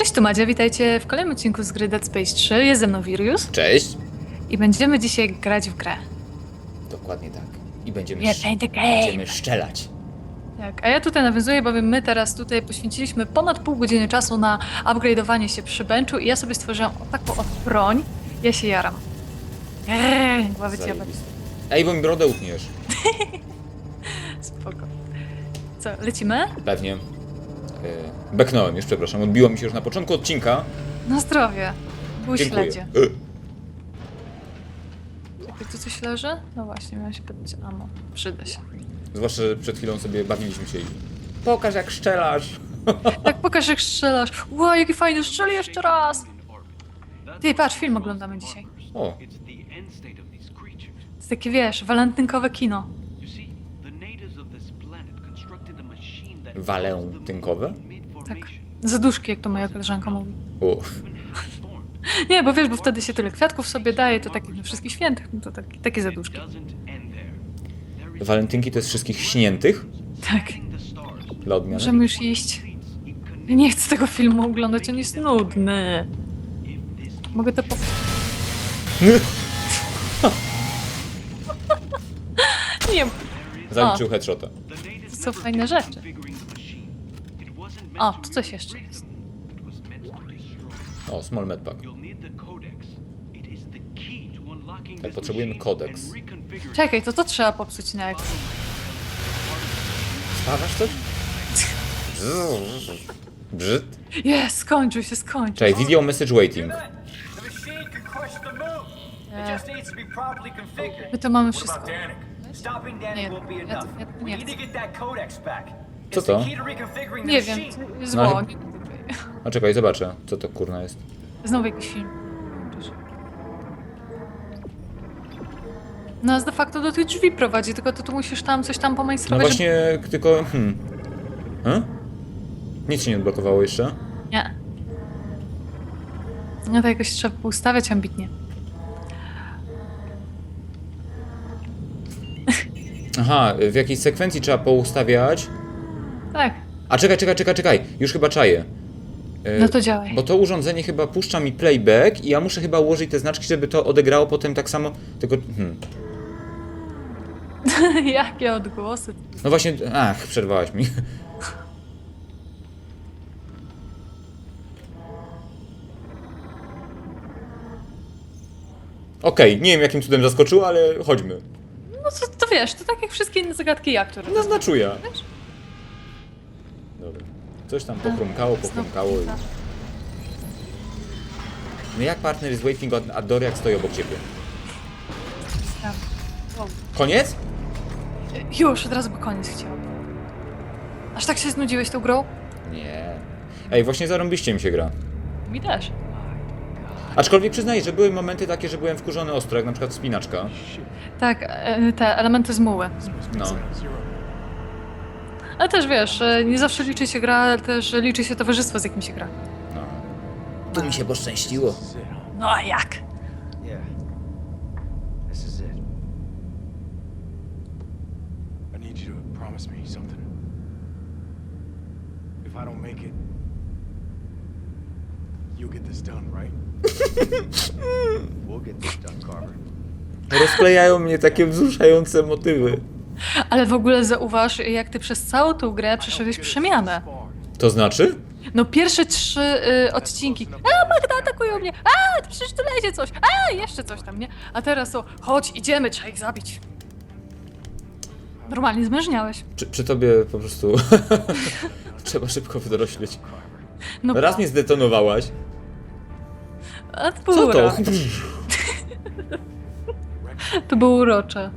Cześć, tu Madzia, witajcie w kolejnym odcinku z gry Dead Space 3. Jest ze mną Cześć. i będziemy dzisiaj grać w grę. Dokładnie tak. I będziemy, sz- the będziemy szczelać. Tak, a ja tutaj nawiązuję, bowiem my teraz tutaj poświęciliśmy ponad pół godziny czasu na upgrade'owanie się przy benchu i ja sobie stworzyłam taką od broń. Ja się jaram. Eee, głowy cię Zajebiste. Ej, bo mi brodę utniesz. Spoko. Co, lecimy? Pewnie. Yy, beknąłem już, przepraszam. Odbiło mi się już na początku odcinka. Na zdrowie. Był Dziękuję. śledzie. Y, Czekaj, tu coś leży? No właśnie, miałam się pytać. Amo, przyda się. Zwłaszcza, że przed chwilą sobie bawiliśmy się i... Pokaż jak szczelasz. Tak, pokaż jak strzelasz. Ło, jaki fajny, strzeli jeszcze raz! Ty, patrz, film oglądamy dzisiaj. O. To jest takie, wiesz, walentynkowe kino. That walentynkowe? Tak. Zaduszki, jak to moja koleżanka mówi. Transformed. Nie, bo wiesz, bo wtedy się tyle kwiatków sobie daje, to takich na wszystkich świętych, no to taki, takie zaduszki. Walentynki to jest wszystkich śniętych Tak. dla odmiany. Możemy już iść. Nie chcę tego filmu oglądać, on jest nudny. Mogę to po... Nie, Zaliczył headshota. To są fajne rzeczy. configuring the machine. It to tu coś jeszcze jest. O, small medpack. Tak, potrzebujemy kodeks. Czekaj, to to trzeba popsuć na jak... Stawiasz coś? Brzyd. Jest, skończył się, skończył. Czekaj, video message waiting. My to mamy wszystko. Nie, ja ja nie chcę. Co to? Nie wiem, No, zło. ale- A czekaj, zobaczę, co to kurna jest. Znowu jakiś film. Nas de facto do tych drzwi prowadzi, tylko to tu musisz tam coś tam No pomajstrować. właśnie, tylko... Hmm. Hmm? Nic się nie odblokowało jeszcze. Żeby... Nie. No to jakoś trzeba ustawiać ambitnie. Aha, w jakiejś sekwencji trzeba poustawiać. Tak, A czekaj, czekaj, czekaj, czekaj, już chyba czaję. E, no to działaj. Bo to urządzenie chyba puszcza mi playback i ja muszę chyba ułożyć te znaczki, żeby to odegrało potem tak samo. Tylko. Hmm. Jakie odgłosy. No właśnie. Ach, przerwałaś mi. Okej, nie wiem jakim cudem zaskoczyło, ale chodźmy. No to, to wiesz, to tak jak wszystkie inne zagadki jak, które... Naznaczuję. Wiesz? Coś tam pochrumkało, pochrumkało i... No jak partner is waiting door, jak stoi obok ciebie? Koniec? Już, od razu by koniec chciał. Aż tak się znudziłeś tą grą? Nie. Ej, właśnie zarąbiście mi się gra. Mi też. Aczkolwiek przyznaję, że były momenty takie, że byłem wkurzony ostro, jak na przykład wspinaczka. Tak, e, te elementy z muły. No. Ale też wiesz, e, nie zawsze liczy się gra, ale też liczy się towarzystwo, z jakim się gra. no. Tu mi się poszczęściło. No a jak? Yeah. This is it. I need you to promise me something. If I don't make it, you'll get this done, right? We'll get this done, Carver. Rozklejają mnie takie wzruszające motywy. Ale w ogóle zauważ, jak ty przez całą tą grę przeszedłeś przemianę. To znaczy? No pierwsze trzy y, odcinki. A, Magda atakuje mnie! A, przecież tu lezie coś! A, jeszcze coś tam, nie? A teraz to, chodź, idziemy, trzeba ich zabić. Normalnie zmężniałeś. Przy, przy tobie po prostu trzeba szybko wdorośleć. No Raz mnie zdetonowałaś. A to Co było, to? uro- to było urocze.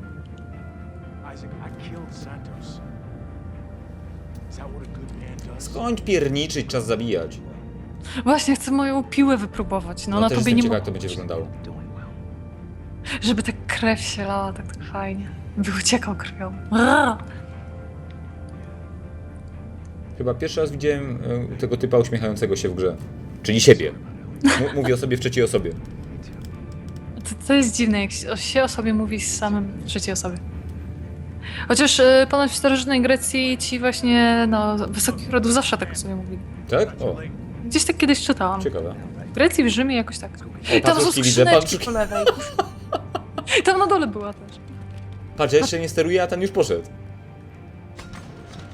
Skończ pierniczyć, czas zabijać. Właśnie chcę moją piłę wypróbować. No, No, na też tobie jestem nie ciekaw, jak to będzie wyglądało. Żeby ta krew się lała tak, tak fajnie. By uciekał krwią. Chyba pierwszy raz widziałem e, tego typa uśmiechającego się w grze. Czyli siebie. M- mówię o sobie w trzeciej osobie. To, to jest dziwne, jak się o- się o sobie mówi z samym w trzeciej osobie. Chociaż y, ponoć w starożytnej Grecji ci właśnie, no, wysokich rodów zawsze tak o sobie mówili. Tak? O. Gdzieś tak kiedyś czytałam. Ciekawe. W Grecji, w Rzymie jakoś tak. O, Tam są widzę, skrzyneczki po lewej. Tam na dole była też. Patrz, ja jeszcze nie steruję, a ten już poszedł.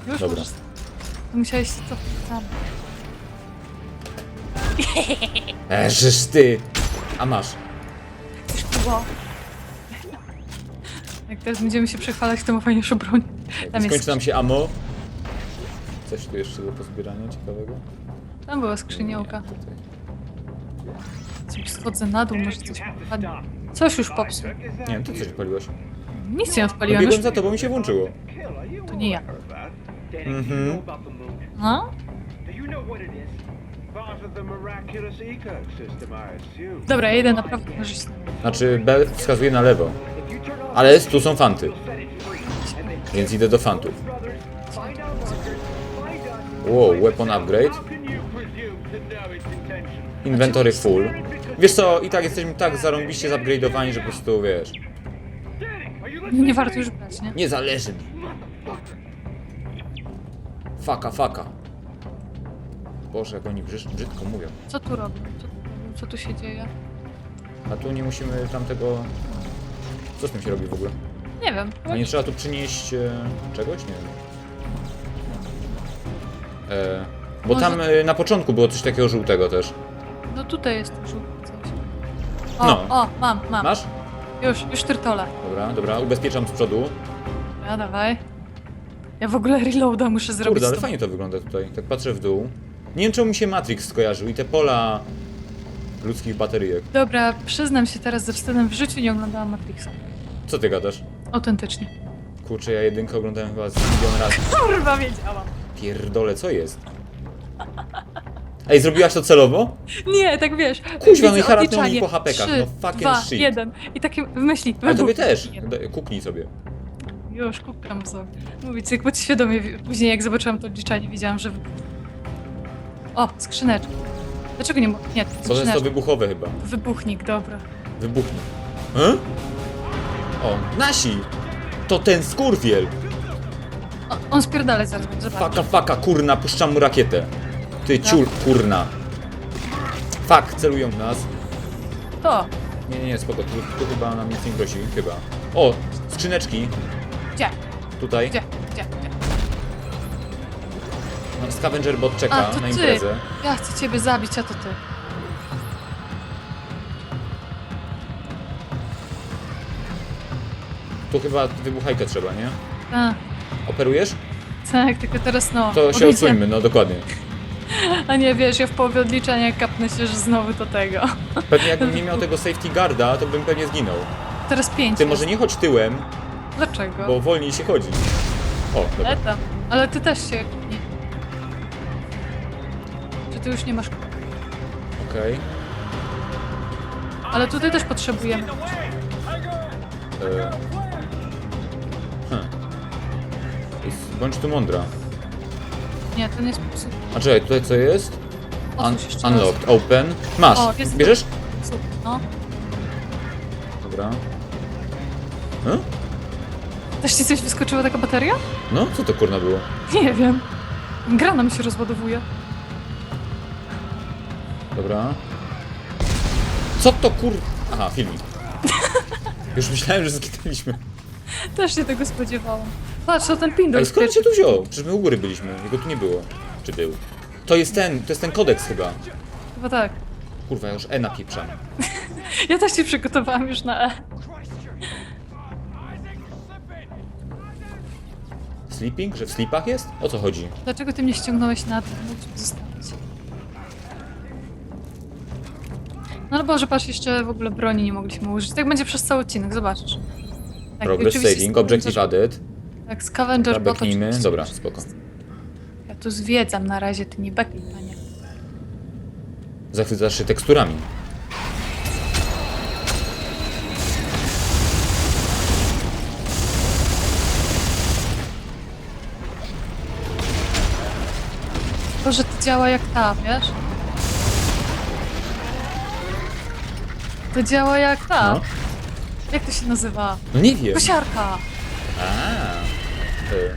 Już Dobra. możesz- To musiałeś się cofnąć żeż ty! A masz. Już było. Jak teraz będziemy się przechwalać, to ma fajniejszą broń. Tam Skończy jest, nam się ammo. Coś tu jeszcze do pozbierania ciekawego? tam była skrzyniołka. Nie, tutaj. Sobie schodzę na dół, może coś padnie. Coś już popsuł. Nie wiem, ty coś paliłaś. Nic nie No odpaliłam, już biegłem za tobą i się włączyło. to nie ja. Mhm. No? Dobra, ja idę naprawdę. Znaczy, B wskazuje na lewo. Ale tu są fanty. Więc idę do fantów. Wow, weapon upgrade. Inventory full. Wiesz co, i tak jesteśmy tak zarąbiście zupgrade'owani, że po prostu, wiesz, Nie warto już brać, nie? nie zależy mi. Faka, faka. Boże, jak oni brzyd- brzydko mówią. Co tu robią? Co, co tu się dzieje? A tu nie musimy tamtego... Co z tym się robi w ogóle? Nie wiem. A nie trzeba tu przynieść e, czegoś? Nie wiem. E, bo Może- tam e, na początku było coś takiego żółtego też. No tutaj jest żółte coś. O, No. o, mam, mam. Masz? Już, już tyrtole. Dobra, dobra, ubezpieczam z przodu. Ja dawaj. Ja w ogóle reloada muszę zrobić. Kurde, ale z tą- fajnie to wygląda tutaj. Tak patrzę w dół. Nie wiem czemu mi się Matrix skojarzył i te pola ludzkich bateryjek. Dobra, przyznam się teraz ze wstydem, w życiu nie oglądałam Matrixa. Co ty gadasz? Autentycznie. Kurczę, ja jedynkę oglądałem chyba z milion razy. Kurwa, wiedziałam. Pierdole, co jest? Ej, zrobiłaś to celowo? Nie, tak wiesz. Kuźwa, no i haratną mi po hapekach, no fucking dwa, shit. jeden. I takie w myśli. Ale tobie też. Kuknij sobie. Już, kukam sobie. Mówić, jak podświadomie, wi- później jak zobaczyłam to odliczanie, wiedziałam, że. O, skrzyneczka. Dlaczego nie mo- Nie, to jest to wybuchowe chyba. Wybuchnik, dobra. Wybuchnie. E? O, nasi! To ten skurwiel! O, on spierdala zaraz, zobacz. Faka, faka, kurna, puszczam mu rakietę. Ty ciul, kurna. Fak, celują w nas. To, Nie, nie, nie, spoko, tu, tu chyba nam nic nie grozi, chyba. O, skrzyneczki, gdzie, tutaj. gdzie? No, scavenger bot czeka A, to na ty. imprezę. Ja chcę ciebie zabić, a to ty. Tu chyba wybuchajkę trzeba, nie? A, Operujesz? tak, tylko teraz no. To się odsuńmy, no dokładnie. A nie, wiesz, ja w połowie odliczania kapnę się, że znowu do tego. Pewnie jakbym nie miał tego safety guarda, to bym pewnie zginął. Teraz pięć Ty jest. może nie chodź tyłem, Dlaczego? bo wolniej się chodzi. O, dobra. Ale ty też się... Już nie masz... Okej. Ale tutaj też potrzebujemy. E, hm. Bądź tu mądra. Nie, ten jest popsuty. A czekaj, tutaj co jest? Un jeszcze raz. unlocked, open. Masz, O, jest- bierzesz? Super, no. Dobra. E? Też ci coś wyskoczyła taka bateria? No, co to kurna było? Nie wiem. Gra nam się rozładowuje. Dobra. Co to kur... Aha, filmik. Już myślałem, że zginęliśmy. Też się tego spodziewałam. Patrz, to ten pindol Ale skąd się tu wziął? Przecież my u góry byliśmy, jego tu nie było. Czy był? To jest ten, to jest ten kodeks chyba. Chyba tak. Kurwa, ja już E napieprzam. Ja też się przygotowałam już na E. Sleeping? Że w sleepach jest? O co chodzi? Dlaczego ty mnie ściągnąłeś na dół? Mógłbyś. No ale Boże, patrz, jeszcze w ogóle broni nie mogliśmy użyć. Tak będzie przez cały odcinek, zobaczysz. Tak, Progress oczywiście saving, scavenger- objective added. Tak, scavenger bot Beknijmy. oczywiście. Dobra, spoko. Ja tu zwiedzam na razie, ty nie beknij, panie. Zachwycasz się teksturami. Boże, to działa jak ta, wiesz? To działa jak tak. No. Jak to się nazywa? No nie wiem. Kosiarka! A, ty.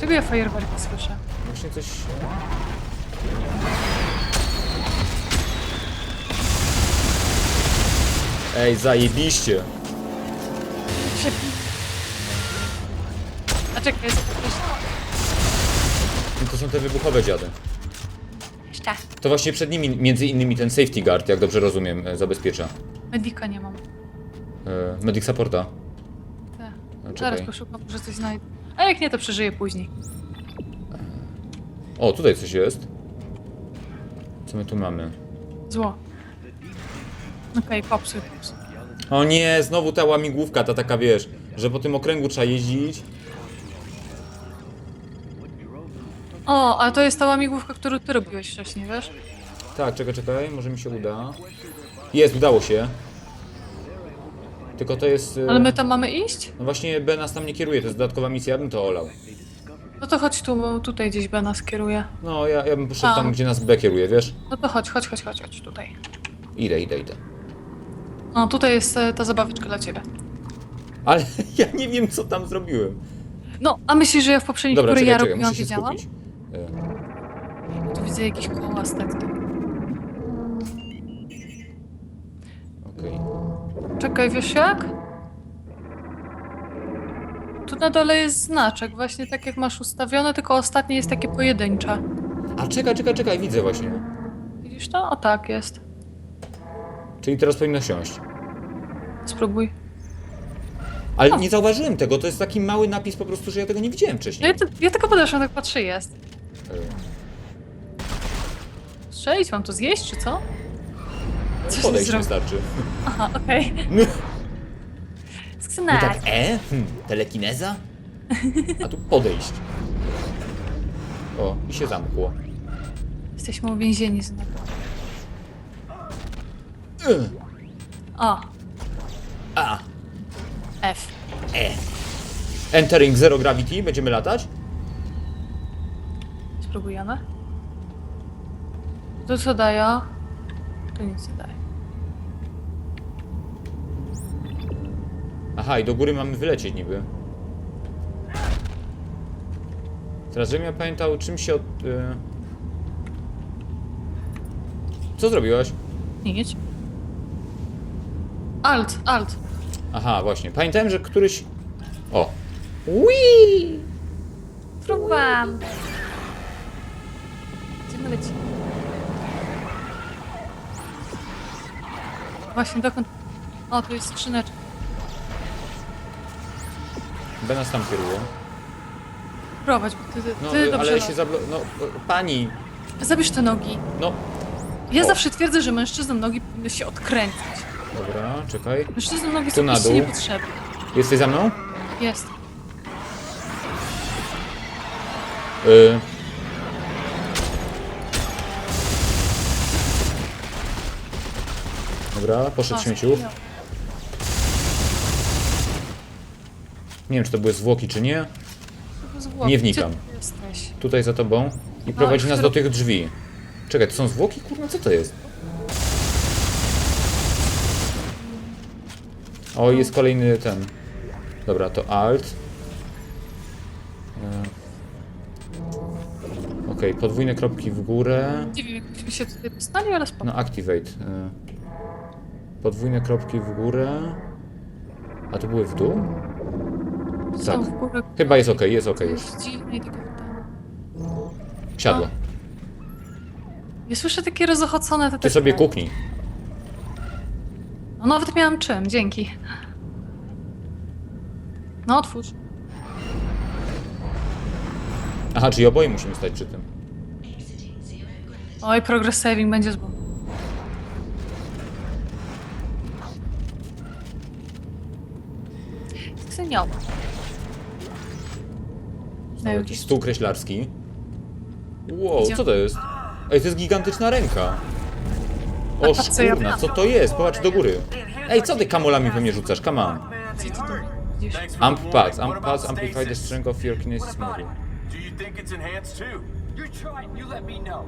Czego ja fajerwerki słyszę? Właśnie coś... Ej, zajebiście! Przepi... A czekaj, jest. No to są te wybuchowe dziady. To właśnie przed nimi między innymi ten safety guard, jak dobrze rozumiem, e, zabezpiecza. Medika nie mam. E, Medic supporta. Czekaj. Zaraz poszukam, może coś znajdę. A jak nie, to przeżyję później. O, tutaj coś jest. Co my tu mamy? Zło. Okej, popsuj, popsuj. O nie, znowu ta łamigłówka, ta taka wiesz, że po tym okręgu trzeba jeździć. O, a to jest ta łamigłówka, którą ty robiłeś wcześniej, wiesz? Tak, czekaj, czekaj, może mi się uda. Jest, udało się. Tylko to jest... e, Ale my tam mamy iść? No właśnie B nas tam nie kieruje, to jest dodatkowa misja, ja bym to olał. No to chodź tu, bo tutaj gdzieś B nas kieruje. No, ja, ja bym poszedł tam, gdzie nas B kieruje, wiesz? No to chodź, chodź, chodź, chodź, chodź tutaj. Idę, idę, idę. O, tutaj jest e, ta zabaweczka dla ciebie. Ale ja nie wiem, co tam zrobiłem. No, a myślisz, że ja w poprzedniej, Dobra, której czekaj, ja czekaj, robiłam, muszę się wiedziałam? skupić. Tu widzę jakieś koła z tekstem. Okej. Czekaj, wiesz jak? Tu na dole jest znaczek, właśnie tak jak masz ustawione, tylko ostatnie jest takie pojedyncze. A czekaj, czekaj, czekaj, widzę właśnie. Widzisz to? O tak jest. Czyli teraz powinno siąść. Spróbuj. Ale nie zauważyłem tego, to jest taki mały napis po prostu, że ja tego nie widziałem No wcześniej. ja, ja tylko podeszłam, tak patrzę, jest. Strzelić, mam to zjeść, czy co? Coś Podejść zrobił. wystarczy. Aha, okej. No tak, e? Hmm, telekineza? A tu podejść. O, i się zamkło. Jesteśmy uwięzieni znowu. Y, O, A, F. e. Entering Zero Gravity, będziemy latać? Spróbujemy. To co daje? To nic nie daje. Aha, i do góry mamy wylecieć niby. Teraz, żebym ja pamiętał, czym się od... Y... Co zrobiłaś? Nic. Alt, alt. Aha, właśnie. Pamiętałem, że któryś... O. Wii! Próbowałam. Lecimy? Właśnie dokąd... O, tu jest skrzyneczka. B nas tam kieruje. Prowadź, bo ty, ty, No, ty dobrze ale się zablo... No, pani. Zabierz te nogi. No. Ja O. zawsze twierdzę, że mężczyznom nogi powinny się odkręcić. Dobra, czekaj. Mężczyznom nogi są na dół. niepotrzebne. Jesteś za mną? Jest. Y... Dobra, poszedł śmieciu. zmieniło. Nie wiem, czy to były zwłoki, czy nie. Zwłoki. Nie wnikam. Gdzie ty jesteś? Tutaj za tobą. I prowadzi w nas do tych drzwi. Czekaj, to są zwłoki? Kurwa, co to jest? O, jest kolejny ten. Dobra, to Alt. E, Okej, podwójne kropki w górę. Nie wiem, jakbyśmy się tutaj postali, ale spoko. No, Activate. Podwójne kropki w górę. A to były w dół? Tak. w górę Chyba jest ok, jest ok już. jest dziwne i takie. Siadło. Ja słyszę takie rozochocone te Ty sobie kuknij. No nawet miałam czym, dzięki. No otwórz. Aha, czyli oboje musimy stać przy tym. Oj, progress saving będzie zło. Ksynioła. Znowu jakiś stół kreślarski. Wow, Idzie. co to jest? Ej, to jest gigantyczna ręka. O Co ja szkurna, co to jest? Popatrz do góry. Ej, co ty kamolami we mnie rzucasz? Come on. Gdzie ty to widzisz? Thanks for the Amp pads. Amp pads amplify the strength of your kinesis What about module. it? Do you think it's enhanced too? You try it, you let me know.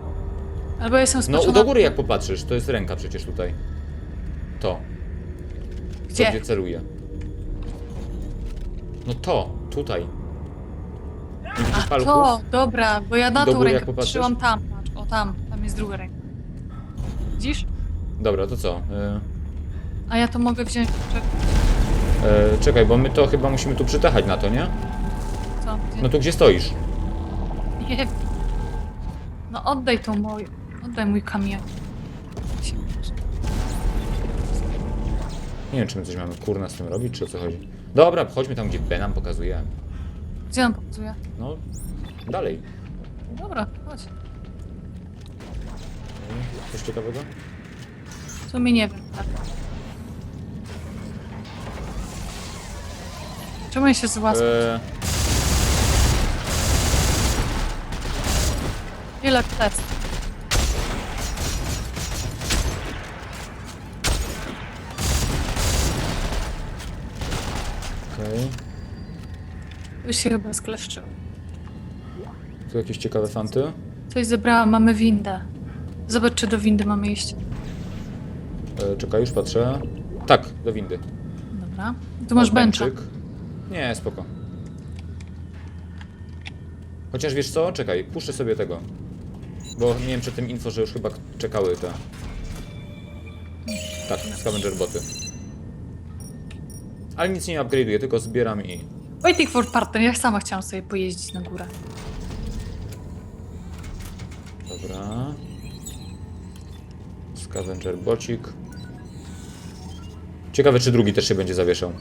Albo ja jestem No spaczona... do góry jak popatrzysz, to jest ręka przecież tutaj. To. To Gdzie? gdzie celuję. No to, tutaj. Nie widzisz A paluchów? to, dobra, bo ja na Do tą góry jak rękę popatrzysz? patrzyłam tam. Patrz, o tam, tam jest druga ręka. Widzisz? Dobra, to co? Y, A ja to mogę wziąć. Czek- E, czekaj, bo my to chyba musimy tu przytachać na to, nie? Co? Gdzie? No tu gdzie stoisz? Nie wiem. No oddaj tą moją. Oddaj mój kamień. Nie wiem, czy my coś mamy kurna z tym robić, czy o co chodzi. Dobra, chodźmy tam, gdzie B nam pokazuje. Gdzie on pokazuje? No, dalej. Dobra, chodź. Coś ciekawego? W sumie nie wiem. Tak. Czemu ja się złaskam? E, Ile test? Okej. Już się chyba skleszczył. Tu jakieś ciekawe fanty? Coś zebrałam, mamy windę. Zobacz, czy do windy mamy iść. E, czekaj, już patrzę. Tak, do windy. Dobra. Tu masz benczyk. Nie, spoko. Chociaż wiesz co? Czekaj, puszczę sobie tego. Bo miałem przed tym info, że już chyba czekały te... Tak, scavenger boty. Ale nic nie upgrade'uję, tylko zbieram i... Waiting for partner, ja sama chciałam sobie pojeździć na górę. Dobra. Scavenger bocik. Ciekawe, czy drugi też się będzie zawieszał.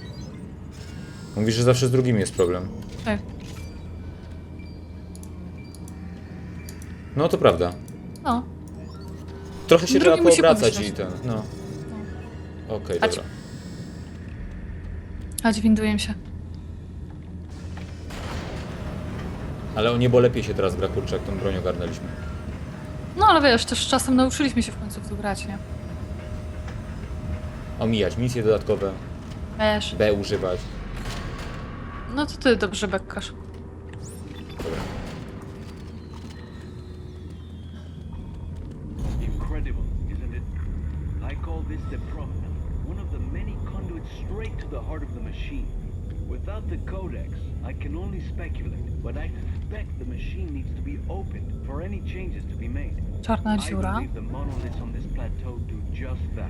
Mówisz, że zawsze z drugimi jest problem. Tak. No to prawda. No. Trochę się Drugi trzeba musi poobracać podwyższać. i ten, no. Okej, Chodź. dobra. Chodź, winduję się. Ale o niebo lepiej się teraz gra, kurczę, jak tą broń ogarnęliśmy. No ale wiesz, też czasem nauczyliśmy się w końcu w to grać, nie? Omijać misje dodatkowe, Wiesz. B używać. No to ty dobrze bekkasz. Dobra. Incredible, isn't it? I call this the promenade, one of the many conduits straight to the heart of the machine. Without the codex, I can only speculate, but I suspect the machine needs to be opened for any changes to be made. Czarna I believe the monoliths on this plateau do just that.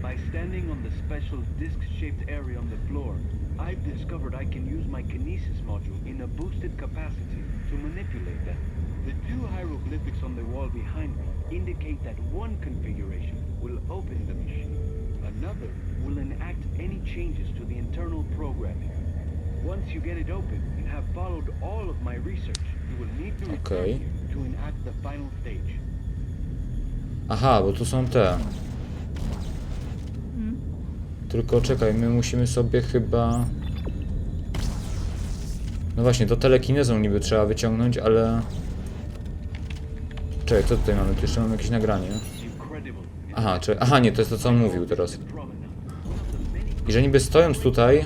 By standing on the special disc-shaped area on the floor, I've discovered I can use my kinesis module in a boosted capacity to manipulate them. The two hieroglyphics on the wall behind me indicate that one configuration will open the machine. Another will enact any changes to the internal programming. Once you get it open and have followed all of my research, you will need to return Okay. here to enact the final stage. Aha, bo tu są te. Tylko czekaj, my musimy sobie chyba... No właśnie, to telekinezą niby trzeba wyciągnąć, ale... Czekaj, co tutaj mamy? Tu jeszcze mamy jakieś nagranie. Aha, czy... Aha, nie, to jest to, co on mówił teraz. I że niby stojąc tutaj...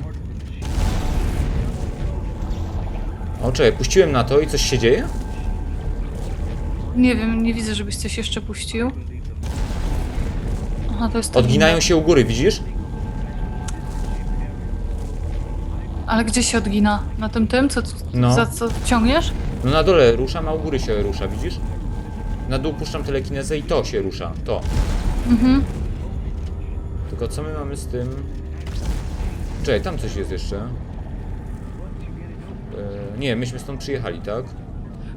O, czekaj, puściłem na to i coś się dzieje? Nie wiem, nie widzę, żebyś coś jeszcze puścił. Aha, to jest to Odginają się u góry, widzisz? Ale gdzie się odgina? Na tym tym? Co, No. Za co ciągniesz? No na dole ruszam, a u góry się rusza, widzisz? Na dół puszczam telekinezę i to się rusza, to. Mhm. Tylko co my mamy z tym? Czekaj, tam coś jest jeszcze. Nie, myśmy stąd przyjechali, tak?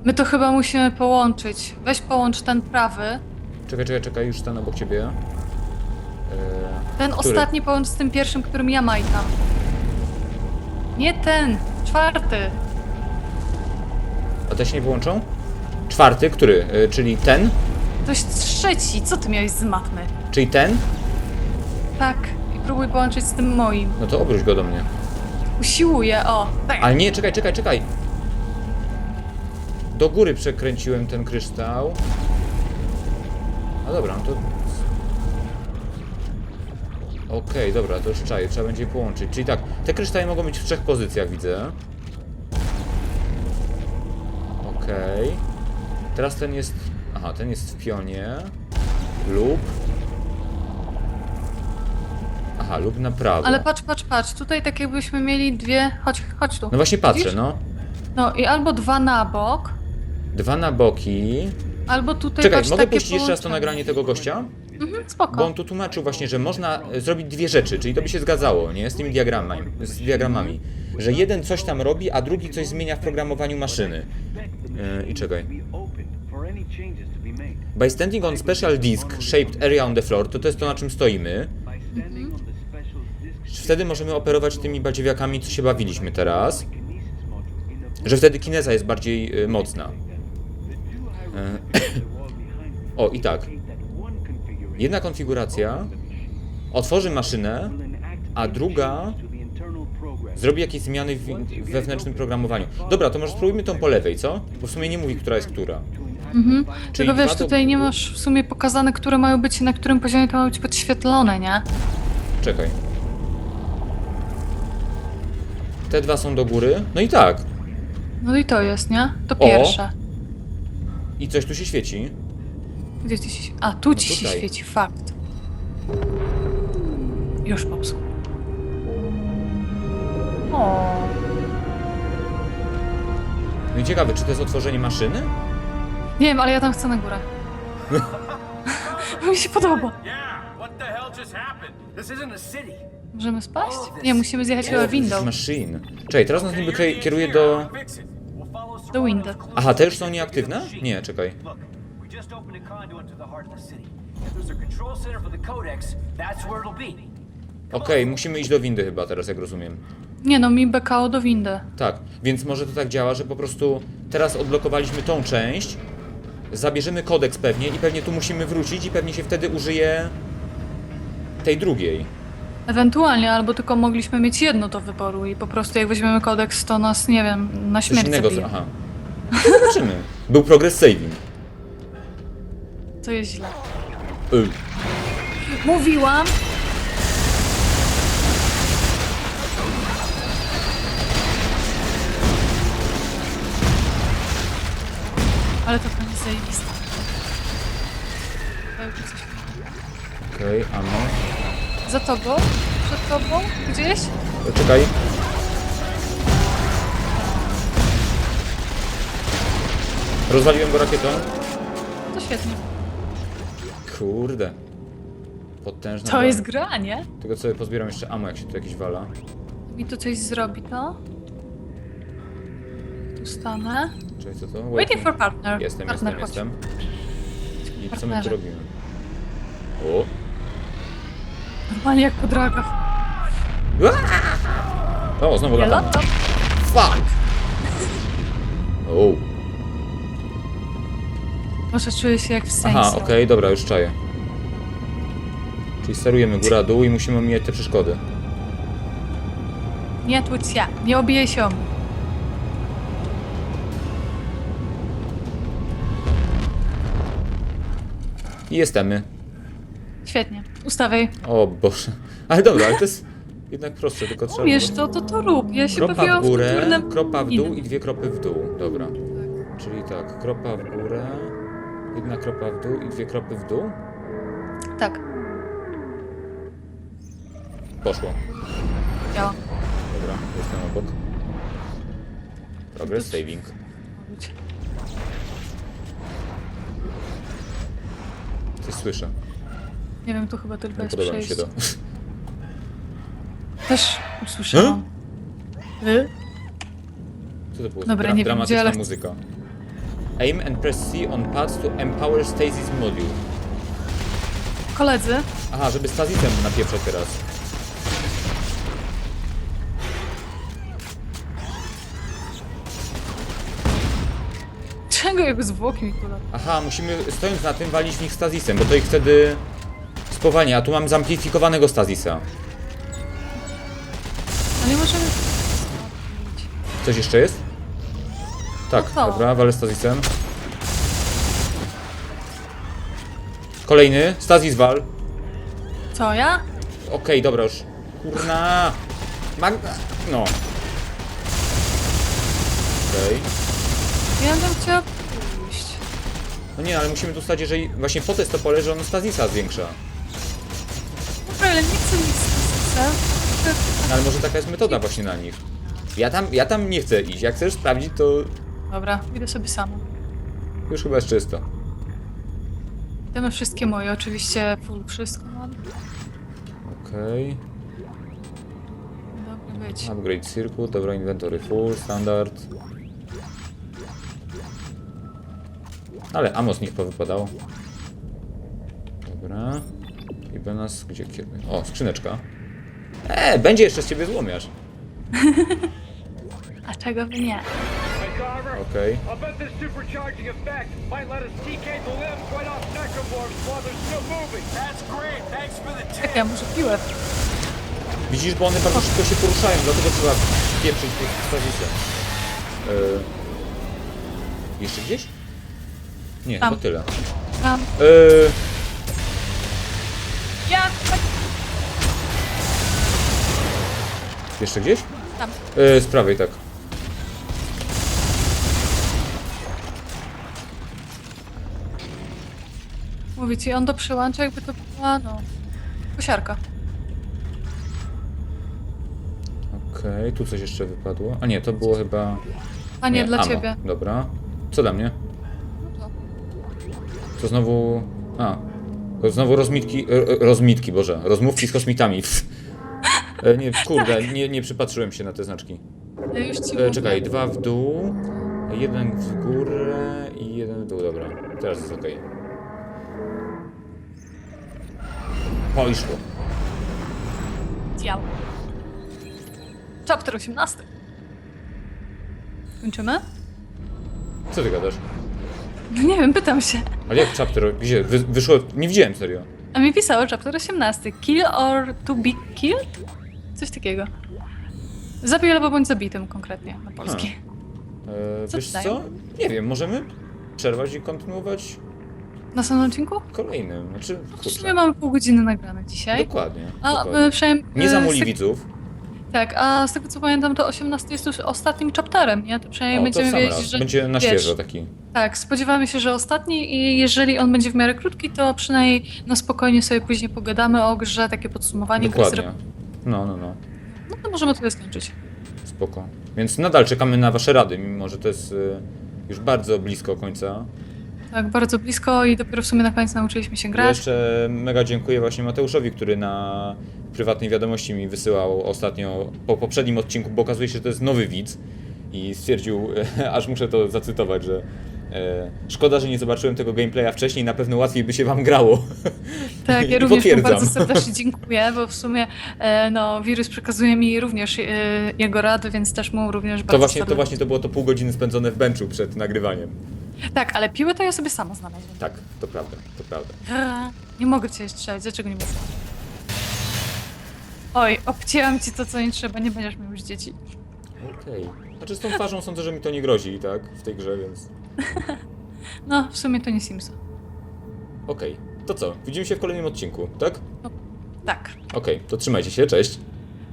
My to chyba musimy połączyć. Weź połącz ten prawy. Czekaj, czekaj, czekaj, już stan obok ciebie. E, Ten Który? ostatni połącz z tym pierwszym, którym ja majtam. Nie ten, czwarty. a te się nie połączą? Czwarty, który? E, czyli ten? To jest trzeci. Co ty miałeś z matmy? Czyli ten? Tak. I próbuj połączyć z tym moim. No to obróć go do mnie. Usiłuję, o. Tak. Ale nie, czekaj, czekaj, czekaj. Do góry przekręciłem ten kryształ. A dobra, no to... Okej, dobra, to już czaję, trzeba będzie je połączyć. Czyli tak, te kryształy mogą być w trzech pozycjach, widzę. Okej. Teraz ten jest... Aha, ten jest w pionie. Lub... Aha, lub na prawo. Ale patrz, patrz, patrz. Tutaj tak jakbyśmy mieli dwie... Chodź, chodź tu. No właśnie patrzę, Widzisz? no. No i albo dwa na bok, Dwa na boki. albo tutaj Czekaj, patrz mogę takie puścić jeszcze raz to połączenie. nagranie tego gościa? Mhm, spoko. Bo on tu tłumaczył właśnie, że można e, zrobić dwie rzeczy, czyli to by się zgadzało, nie? Z tymi diagramami, z diagramami. Że jeden coś tam robi, a drugi coś zmienia w programowaniu maszyny. E, I czekaj. By standing on special disk shaped area on the floor, to to jest to na czym stoimy. Wtedy możemy operować tymi badziewiakami, co się bawiliśmy teraz. Że wtedy kineza jest bardziej e, mocna. behind O, i tak. Jedna konfiguracja otworzy maszynę, a druga to zrobi jakieś zmiany w wewnętrznym programowaniu. Dobra, to może spróbujmy tą po lewej, co? Bo w sumie nie mówi, która jest która. Mhm. Czyli Tylko wiesz, dwa do- tutaj nie masz w sumie pokazane, które mają być i na którym poziomie to ma być podświetlone, nie? Czekaj. Te dwa są do góry. No i tak. No i to jest, nie? To O! pierwsze. I coś tu się świeci. Gdzie ci się... A, tu ci się tutaj. świeci, fakt. Już popsuł. O, No i ciekawe, czy to jest otworzenie maszyny? Nie wiem, ale ja tam chcę na górę. Mi się podoba. Yeah, what the hell just happened? This isn't a city. Możemy spaść? Nie, musimy zjechać chyba window. Machine. Czekaj, teraz nas niby kre- kieruje do... Do window. Aha, te już są nieaktywne? Nie, czekaj. Look, we just opened a conduit to the heart of the city. If there's a control center for the codex, that's where it'll be. Okej, musimy iść do windy chyba teraz, jak rozumiem. Nie no, mi bekało do windy. Tak, więc może to tak działa, że po prostu teraz odblokowaliśmy tą część, zabierzemy kodeks pewnie i pewnie tu musimy wrócić i pewnie się wtedy użyje tej drugiej. Ewentualnie, albo tylko mogliśmy mieć jedno do wyboru i po prostu jak weźmiemy kodeks, to nas, nie wiem, na Coś śmierć innego, zabije. aha. Zobaczymy. Był progress saving. To jest źle. Y, Mówiłam! Ale to będzie zajebiste. Coś. Okej, ano. Za tobą? Przed tobą? Gdzieś? Czekaj. Rozwaliłem go rakietą. To świetnie. Kurde. Potężna To broń. jest gra, nie? Tylko sobie pozbieram jeszcze ammo, jak się tu jakieś wala. Mi to coś zrobi, to? Tu stanę. Czekaj, co to? Waiting for partner. Jestem, partner, jestem, chodź. jestem. I co my tu Partnerze. robimy? O! Normalnie jak po dragach. O, znowu Ja latam. Fuck! O. Może czuję się jak w sensie. Aha, okej, dobra, już czaję. Czyli sterujemy góra, dół i musimy omijać te przeszkody. Nie tłuć się, nie obijaj się o mnie. I jesteśmy. Świetnie. Ustawiaj. O Boże. Ale dobra, ale to jest jednak prostsze, tylko trzeba... Umiesz to, to to rób. Ja się Kropa bawiłam w górę, w turne... kropa w dół i dwie kropy w dół. Dobra. Czyli tak, kropa w górę, jedna kropa w dół i dwie kropy w dół. Tak, Poszło. działa. Dobra, jestem obok. Progress saving. Coś słyszę. Nie wiem, tu chyba tylko Nie jest podoba mi się przejście. to. Też usłyszałam. Y? Co to było? Dobra, nie wiem, dramatyczna gdzie, ale- muzyka. Aim and press C on pads to empower stasis module. Koledzy, Aha, żeby stasisem napieprzać teraz. czego jego zwłoki mi? Aha, musimy stojąc na tym walić w nich stasisem, bo to ich wtedy spowalnia, a tu mam zamplifikowanego stasisa. No nie możemy... Coś jeszcze jest? Tak, No to. dobra, walę stasisem. Kolejny, stasis wal. Co, ja? Okej, dobra już. Kurna! Magda! No. Okej. Ja bym chciała pójść. No nie, ale musimy tu stać, jeżeli właśnie po to jest to pole, że on stasisa zwiększa. Ale nie chcę nic z. No, ale może taka jest metoda właśnie na nich. Ja tam, ja tam nie chcę iść. Jak chcesz sprawdzić, to Dobra, idę sobie sama. już chyba jest czysto. Temy wszystkie moje, oczywiście full wszystko mam. Okej. Dobry być. Upgrade circuit, dobra, inventory full, standard. Ale amos niech powypadał. Dobra. Nas gdzie? O, skrzyneczka. E, będzie jeszcze z ciebie złomiarz. A czego by nie? Okej. Tak, ja może piłę. Widzisz, bo one bardzo szybko się poruszają, dlatego trzeba pieprzyć po stawicie. E, jeszcze gdzieś? Nie, Tam. chyba tyle. Tam. E, jeszcze gdzieś? Tam. E, z prawej, tak. Mówię ci, on do przyłącza jakby to była, no... Kosiarka. Okej, tu coś jeszcze wypadło. A nie, to było chyba... A nie, dla ciebie. Dobra. Co dla mnie? No to. To znowu... A. To znowu rozmitki... Rozmitki, Boże. Rozmówki z kosmitami. E, Nie, kurde, nie, nie przypatrzyłem się na te znaczki. Ja już ci E, mówię. czekaj, dwa w dół, jeden w górę i jeden w dół, dobra. Teraz jest okej. O, i szło. Diabeł. Chapter 18. Kończymy? Co ty gadasz? No nie wiem, pytam się. Ale jak chapter? Gdzie? Wy, wyszło... Nie widziałem, serio. A mi pisało chapter 18. Kill or to be killed? Coś takiego. Zabij albo bądź zabitym konkretnie na polski. E, Co wiesz co? Nie wiem, możemy przerwać i kontynuować Na samym odcinku? kolejnym. Znaczy, W kurczę. sumie mamy pół godziny nagrane dzisiaj. Dokładnie. A dokładnie. e, przynajmniej... Nie e, zamuli widzów. Tak, a z tego co pamiętam, to 18 jest już ostatnim chapterem, nie? To przynajmniej O, to będziemy sam wiedzieć, raz. że... Będzie na wiesz, świeżo taki. Tak, spodziewamy się, że ostatni i jeżeli on będzie w miarę krótki, to przynajmniej na spokojnie sobie później pogadamy o grze, takie podsumowanie gry. Dokładnie. zro- No, no, no. No to możemy tutaj skończyć. Spoko. Więc nadal czekamy na wasze rady, mimo że to jest y, już bardzo blisko końca. Tak, bardzo blisko i dopiero w sumie na końcu nauczyliśmy się grać. Jeszcze mega dziękuję właśnie Mateuszowi, który na prywatnej wiadomości mi wysyłał ostatnio po poprzednim odcinku, bo okazuje się, że to jest nowy widz i stwierdził, aż muszę to zacytować, że e, szkoda, że nie zobaczyłem tego gameplaya wcześniej, na pewno łatwiej by się wam grało. Tak, ja również bardzo serdecznie dziękuję, bo w sumie e, no, wirus przekazuje mi również e, jego rady, więc też mu również bardzo To właśnie, to serdecznie- właśnie to było to pół godziny spędzone w benchu przed nagrywaniem. Tak, ale piłę to ja sobie sama znalazłam. Tak, to prawda, to prawda. Nie mogę cię strzelać, dlaczego nie mogę? Oj, obcięłam ci to, co nie trzeba, nie będziesz miał już dzieci. Okej. Znaczy z tą twarzą sądzę, że mi to nie grozi, tak, w tej grze, więc... No, w sumie to nie Sims. Okej, to co? Widzimy się w kolejnym odcinku, tak? Tak. Okej, to trzymajcie się, cześć.